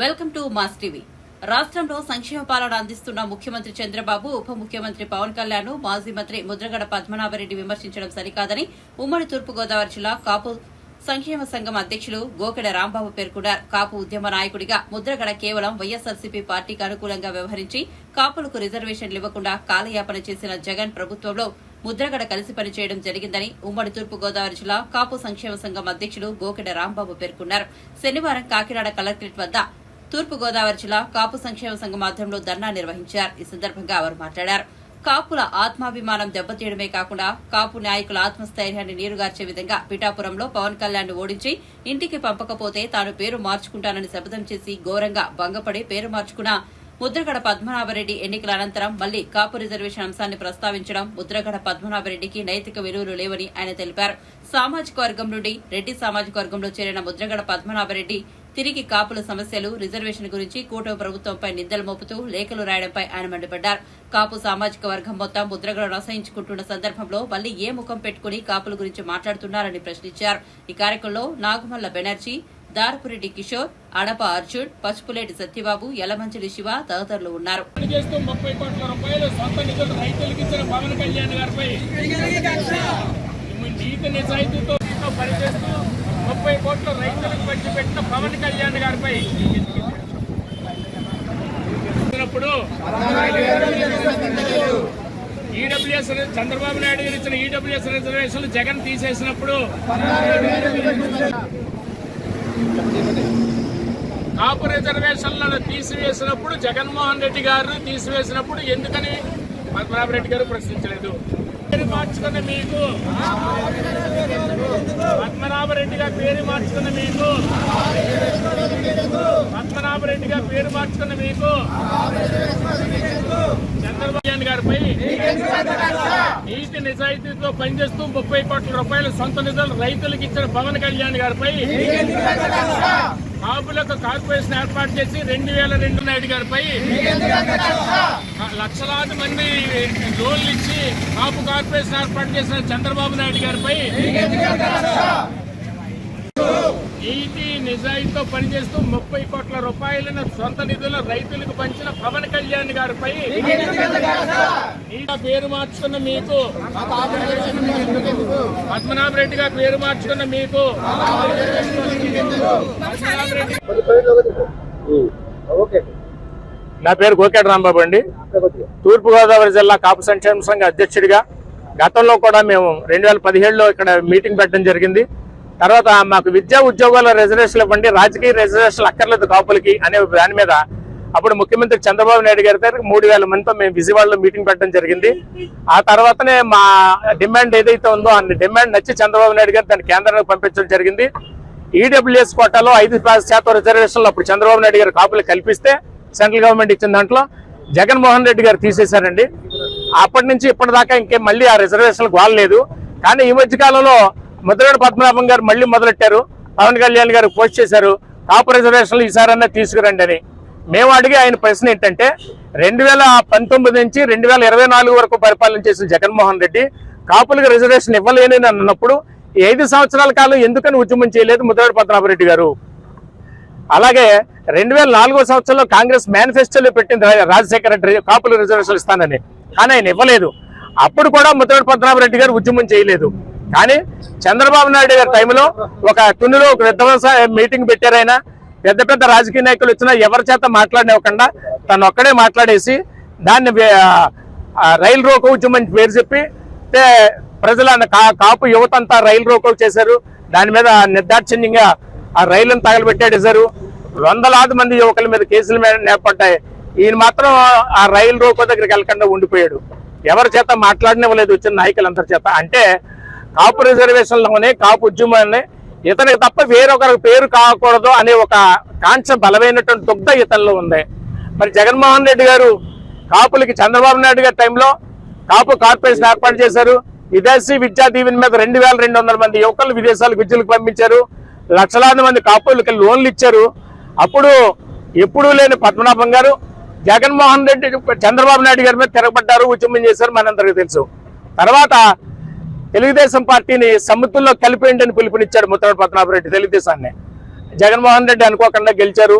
Welcome to mass TV. రాష్ట్రంలో సంక్షేమ పాలన అందిస్తున్న ముఖ్యమంత్రి చంద్రబాబు ఉప ముఖ్యమంత్రి పవన్ కళ్యాణ్ మాజీ మంత్రి ముద్రగడ పద్మనాభరెడ్డి విమర్శించడం సరికాదని ఉమ్మడి తూర్పుగోదావరి జిల్లా కాపు సంక్షేమ సంఘం అధ్యక్షులు గోకెడ రాంబాబు పేర్కొన్నారు. కాపు ఉద్యమ నాయకుడిగా ముద్రగడ కేవలం వైఎస్ఆర్సీపీ పార్టీకి అనుకూలంగా వ్యవహరించి కాపులకు రిజర్వేషన్లు ఇవ్వకుండా కాలయాపన చేసిన జగన్ ప్రభుత్వంలో ముద్రగడ కలిసి పనిచేయడం జరిగిందని ఉమ్మడి తూర్పుగోదావరి జిల్లా కాపు సంక్షేమ సంఘం అధ్యక్షులు గోకెడ రాంబాబు పేర్కొన్నారు. శనివారం కాకినాడ కలెక్టరేట్ వద్ద తూర్పు గోదావరి జిల్లా కాపు సంక్షేమ సంఘం ఆధ్వర్యంలో ధర్నా నిర్వహించారు. ఈ సందర్భంగా వారు మాట్లాడారు. కాపుల ఆత్మాభిమానం దెబ్బతీయడమే కాకుండా కాపు నాయకుల ఆత్మస్థైర్యాన్ని నీరుగార్చే విధంగా పిఠాపురంలో పవన్ కళ్యాణ్ ఓడించి ఇంటికి పంపకపోతే తాను పేరు మార్చుకుంటానని శపథం చేసి ఘోరంగా భంగపడి పేరు మార్చుకున్న ముద్రగడ పద్మనాభరెడ్డి ఎన్నికల అనంతరం మళ్ళీ కాపు రిజర్వేషన్ అంశాన్ని ప్రస్తావించడం ముద్రగడ పద్మనాభరెడ్డికి నైతిక విలువలు లేవని ఆయన తెలిపారు. సామాజిక వర్గం నుండి రెడ్డి సామాజిక వర్గంలో చేరిన ముద్రగడ పద్మనాభరెడ్డి తిరిగి కాపుల సమస్యలు రిజర్వేషన్ గురించి కూటమి ప్రభుత్వంపై నిందలు మోపుతూ లేఖలు రాయడంపై ఆయన మండిపడ్డారు. కాపు సామాజిక వర్గం మొత్తం ముద్రగడను అసహించుకుంటున్న సందర్భంలో మళ్ళీ ఏ ముఖం పెట్టుకుని కాపుల గురించి మాట్లాడుతున్నారని ప్రశ్నించారు. ఈ కార్యక్రమంలో నాగమల్ల బెనర్జీ దారపురెడ్డి కిషోర్ అడప అర్జున్ పసుపులేటి సత్యబాబు యలమంచిలి శివ తదితరులు ఉన్నారు. నీతి నిజాయితీతో పనిచేస్తూ ముప్పై కోట్లు రైతులకు పంచిపెట్టిన పవన్ కళ్యాణ్ గారిపై ఈడబ్ల్యూఎస్ చంద్రబాబు నాయుడు గారు ఇచ్చిన ఈడబ్ల్యూఎస్ రిజర్వేషన్లు జగన్ తీసేసినప్పుడు కాపు రిజర్వేషన్లను తీసివేసినప్పుడు జగన్మోహన్ రెడ్డి గారు తీసివేసినప్పుడు ఎందుకని పద్మనాభ రెడ్డి గారు ప్రశ్నించలేదు? మార్చుకున్న మీకు. పద్మనాభరెడ్డిగా పేరు మార్చుకున్న మీకు. పద్మనాభరెడ్డిగా పేరు మార్చుకున్న మీకు. చంద్రబాబు నాయుడు గారిపై నీతి నిజాయితీతో పనిచేస్తూ ముప్పై కోట్ల రూపాయల సొంత నిధులు రైతులకు ఇచ్చిన పవన్ కళ్యాణ్ గారిపై కాపులకు కార్పొరేషన్ ఏర్పాటు చేసి రెండు వేల రెండు నాయుడు గారిపై లక్షలాది మంది లోన్లు ఇచ్చి కాపు కార్పొరేషన్ ఏర్పాటు చేసిన చంద్రబాబు నాయుడు గారిపై నీతి నిజాయితీతో పనిచేస్తూ ముప్పై కోట్ల రూపాయలను సొంత నిధుల రైతులకు పంచిన పవన్ కళ్యాణ్ గారిపై పేరు మార్చుకున్న మీకు. పద్మనాభ రెడ్డిగా పేరు మార్చుకున్న మీకు. నా పేరు గోకేట రాంబాబు అండి. తూర్పుగోదావరి జిల్లా కాపు సంక్షేమ సంఘ అధ్యక్షుడిగా గతంలో కూడా మేము రెండు వేల పదిహేడులో ఇక్కడ మీటింగ్ పెట్టడం జరిగింది. తర్వాత మాకు విద్యా ఉద్యోగాల రిజర్వేషన్లు ఇవ్వండి రాజకీయ రిజర్వేషన్లు అక్కర్లేదు కాపులకి అనే దాని మీద అప్పుడు ముఖ్యమంత్రి చంద్రబాబు నాయుడు గారి దగ్గర మూడు వేల మందితో మేము విజయవాడలో మీటింగ్ పెట్టడం జరిగింది. ఆ తర్వాతనే మా డిమాండ్ ఏదైతే ఉందో ఆ డిమాండ్ నచ్చి చంద్రబాబు నాయుడు గారు దాన్ని కేంద్రానికి పంపించడం జరిగింది. ఈడబ్ల్యూఎస్ కోటాలో ఐదు శాతం రిజర్వేషన్లు అప్పుడు చంద్రబాబు నాయుడు గారు కాపులు కల్పిస్తే సెంట్రల్ గవర్నమెంట్ ఇచ్చిన దాంట్లో జగన్మోహన్ రెడ్డి గారు తీసేశారండి. అప్పటి నుంచి ఇప్పటిదాకా ఇంకేం మళ్ళీ ఆ రిజర్వేషన్లకు వాడలేదు కానీ ఈ మధ్య కాలంలో ముద్రగడ పద్మనాభం గారు మళ్ళీ మొదలెట్టారు. పవన్ కళ్యాణ్ గారు పోస్ట్ చేశారు. కాపు రిజర్వేషన్లు ఈసారన్నా తీసుకురండి అని. మేము అడిగే ఆయన ప్రశ్న ఏంటంటే రెండు వేల పంతొమ్మిది నుంచి రెండు వేల ఇరవై నాలుగు వరకు పరిపాలన చేసిన జగన్మోహన్ రెడ్డి కాపులకు రిజర్వేషన్ ఇవ్వలేని అన్నప్పుడు ఐదు సంవత్సరాల కాలం ఎందుకని ఉద్యమం చేయలేదు ముద్రగడ పద్మనాభరెడ్డి గారు? అలాగే రెండు వేల నాలుగో సంవత్సరంలో కాంగ్రెస్ మేనిఫెస్టోలో పెట్టింది రాజశేఖర రెడ్డి కాపులు రిజర్వేషన్ ఇస్తానని. కానీ ఆయన ఇవ్వలేదు. అప్పుడు కూడా ముద్రగడ పద్మనాభరెడ్డి గారు ఉద్యమం చేయలేదు. కానీ చంద్రబాబు నాయుడు గారి టైంలో ఒక తునిలో ఒక విధ్వంస మీటింగ్ పెట్టారైనా పెద్ద పెద్ద రాజకీయ నాయకులు వచ్చినా ఎవరి చేత మాట్లాడనివ్వకుండా తను ఒక్కడే మాట్లాడేసి దాన్ని రైలు రోకో ఉద్యమం పేరు చెప్పి అంటే ప్రజల కా- కాపు యువత అంతా రైలు రోకో చేశారు. దాని మీద నిర్దాక్షిణ్యంగా ఆ రైలును తగలబెట్టేసారు వందలాది మంది యువకుల మీద కేసుల మీద నేర్పడ్డాయి. ఈయన మాత్రం ఆ రైలు రోకో దగ్గరికి వెళ్ళకుండా ఉండిపోయాడు. ఎవరి చేత మాట్లాడనివ్వలేదు వచ్చిన నాయకులందరి చేత. అంటే కాపు రిజర్వేషన్లోనే కాపు ఉద్యమాన్ని ఇతనికి తప్ప వేరొకరికి పేరు కాకూడదు అనే ఒక కాంక్ష బలమైనటువంటి దుగ్ధ ఇతనిలో ఉంది. మరి జగన్మోహన్ రెడ్డి గారు కాపులకి చంద్రబాబు నాయుడు గారి టైంలో కాపు కార్పొరేషన్ ఏర్పాటు చేశారు. విదేశీ విద్యా దీవెన మీద రెండు వేల రెండు వందల మంది యువకులు విదేశాలకు విద్యలకు పంపించారు. లక్షలాది మంది కాపులకి లోన్లు ఇచ్చారు. అప్పుడు ఎప్పుడూ లేని పద్మనాభం గారు జగన్మోహన్ రెడ్డి చంద్రబాబు నాయుడు గారి మీద తిరగబడ్డారు ఉద్యమం చేశారు మనందరికీ తెలుసు. తర్వాత తెలుగుదేశం పార్టీని సమితుల్లో కలిపేయండి అని పిలుపునిచ్చాడు ముత్తరాడు పద్మనాభరెడ్డి తెలుగుదేశాన్ని. జగన్మోహన్ రెడ్డి అనుకోకుండా గెలిచారు.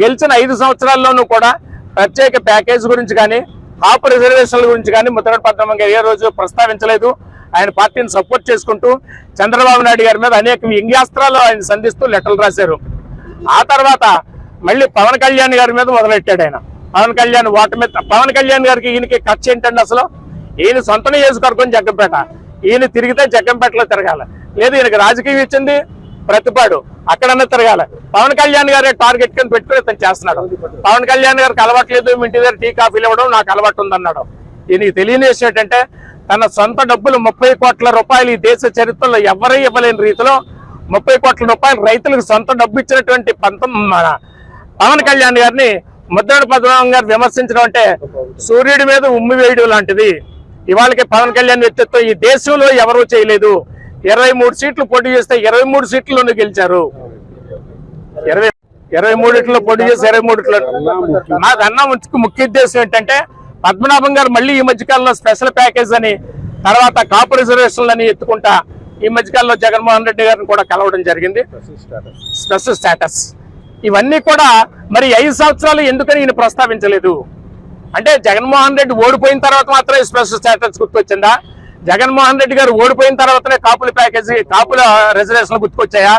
గెలిచిన ఐదు సంవత్సరాల్లోనూ కూడా ప్రత్యేక ప్యాకేజ్ గురించి కానీ కాపు రిజర్వేషన్ల గురించి కానీ ముద్రగడ పద్మనాభం ఏ రోజు ప్రస్తావించలేదు. ఆయన పార్టీని సపోర్ట్ చేసుకుంటూ చంద్రబాబు నాయుడు గారి మీద అనేక వ్యంగ్యాస్త్రాలు ఆయన సంధిస్తూ లెటర్లు రాశారు. ఆ తర్వాత మళ్ళీ పవన్ కళ్యాణ్ గారి మీద మొదలెట్టాడు ఆయన. పవన్ కళ్యాణ్ ఓటమి మీద పవన్ కళ్యాణ్ గారికి ఈయనకి ఖర్చు ఏంటండి అసలు? ఈయన సొంత నియోజకవర్గం జగ్గంపేట. ఈయన తిరిగితే జగ్గంపేటలో తిరగాలి. లేదు ఈయనకు రాజకీయం ఇచ్చింది ప్రతిపాడు. అక్కడన్నా తిరగాలి. పవన్ కళ్యాణ్ గారే టార్గెట్ కింద పెట్టుకుని ఇతను చేస్తున్నాడు. పవన్ కళ్యాణ్ గారికి అలవాట్లేదు మీ ఇంటి దగ్గర టీ కాఫీలు ఇవ్వడం నాకు అలవాటు ఉందన్నాడు. ఈయనకి తెలియని విషయం ఏంటంటే తన సొంత డబ్బులు ముప్పై కోట్ల రూపాయలు ఈ దేశ చరిత్రలో ఎవరూ ఇవ్వలేని రీతిలో ముప్పై కోట్ల రూపాయలు రైతులకు సొంత డబ్బు ఇచ్చినటువంటి పంతొమ్మిది మన పవన్ కళ్యాణ్ గారిని ముద్రగడ పద్మనాభం గారు విమర్శించడం అంటే సూర్యుడి మీద ఉమ్మి వేయడం లాంటిది. ఇవాళకి పవన్ కళ్యాణ్ వ్యక్తిత్వం ఈ దేశంలో ఎవరూ చేయలేదు. ఇరవై మూడు సీట్లు పోటీ చేస్తే ఇరవై మూడు సీట్లను గెలిచారు. ఇరవై ఇరవై మూడిట్లో పోటీ చేసి ఇరవై మూడిట్లో నాకన్నా ముఖ్య ముఖ్య ఉద్దేశం ఏంటంటే పద్మనాభం గారు మళ్ళీ ఈ మధ్యకాలంలో స్పెషల్ ప్యాకేజ్ అని తర్వాత కాపు రిజర్వేషన్లు అని ఎత్తుకుంటా ఈ మధ్యకాలంలో జగన్మోహన్ రెడ్డి గారిని కూడా కలవడం జరిగింది. Special status. ఇవన్నీ కూడా మరి ఐదు సంవత్సరాలు ఎందుకని ఈయన ప్రస్తావించలేదు. అంటే జగన్మోహన్ రెడ్డి ఓడిపోయిన తర్వాత మాత్రమే స్పెషల్ స్టేటస్ గుర్తొచ్చిందా జగన్మోహన్ రెడ్డి గారు ఓడిపోయిన తర్వాతనే కాపుల ప్యాకేజీ కాపుల రిజర్వేషన్ గుర్తుకొచ్చాయా?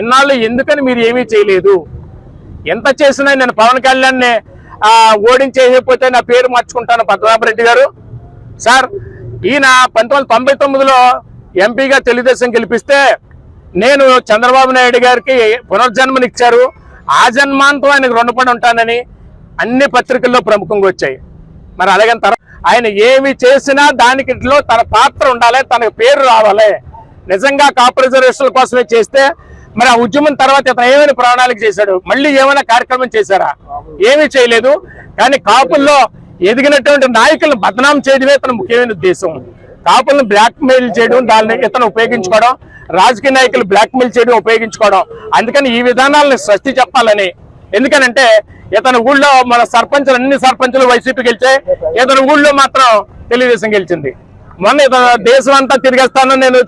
ఇన్నాళ్ళు ఎందుకని మీరు ఏమీ చేయలేదు? ఎంత చేసినా నేను పవన్ కళ్యాణ్ ఓడించేయకపోతే నా పేరు మార్చుకుంటాను పద్మనాభరెడ్డి గారు. సార్ ఈయన పంతొమ్మిది వందల తొంభై తొమ్మిదిలో ఎంపీగా తెలుగుదేశం గెలిపిస్తే నేను చంద్రబాబు నాయుడు గారికి పునర్జన్మనిచ్చారు. ఆ జన్మాంతం ఆయనకు రుణపడి ఉంటానని అన్ని పత్రికల్లో ప్రముఖంగా వచ్చాయి. మరి అలాగని తర్వాత ఆయన ఏమి చేసినా దానికిలో తన పాత్ర ఉండాలి తనకు పేరు రావాలి. నిజంగా కాపు రిజర్వేషన్ల కోసమే చేస్తే మరి ఆ ఉద్యమం తర్వాత ఇతను ఏమైనా ప్రణాళిక చేశాడు? మళ్ళీ ఏమైనా కార్యక్రమం చేశారా? ఏమీ చేయలేదు. కానీ కాపుల్లో ఎదిగినటువంటి నాయకులను బదనాం చేయడమే తన ముఖ్యమైన ఉద్దేశం. కాపులను బ్లాక్ మెయిల్ చేయడం దాన్ని ఇతను ఉపయోగించుకోవడం రాజకీయ నాయకులు బ్లాక్ మెయిల్ చేయడం ఉపయోగించుకోవడం. అందుకని ఈ విధానాలను స్వస్తి చెప్పాలని ఎందుకనంటే ఇతని ఊళ్ళో మన సర్పంచులు అన్ని సర్పంచులు వైసీపీ గెలిచాయి ఇతని ఊళ్ళో మాత్రం తెలుగుదేశం గెలిచింది. మొన్న ఇతను దేశం అంతా తిరిగేస్తాను నేను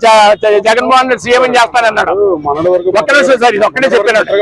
జగన్మోహన్ రెడ్డి సీఎం చేస్తానన్నాడు. మనల వరకు ఒక్క నిమిషం సార్ ఇది ఒక్కడే చెప్పినట్టు.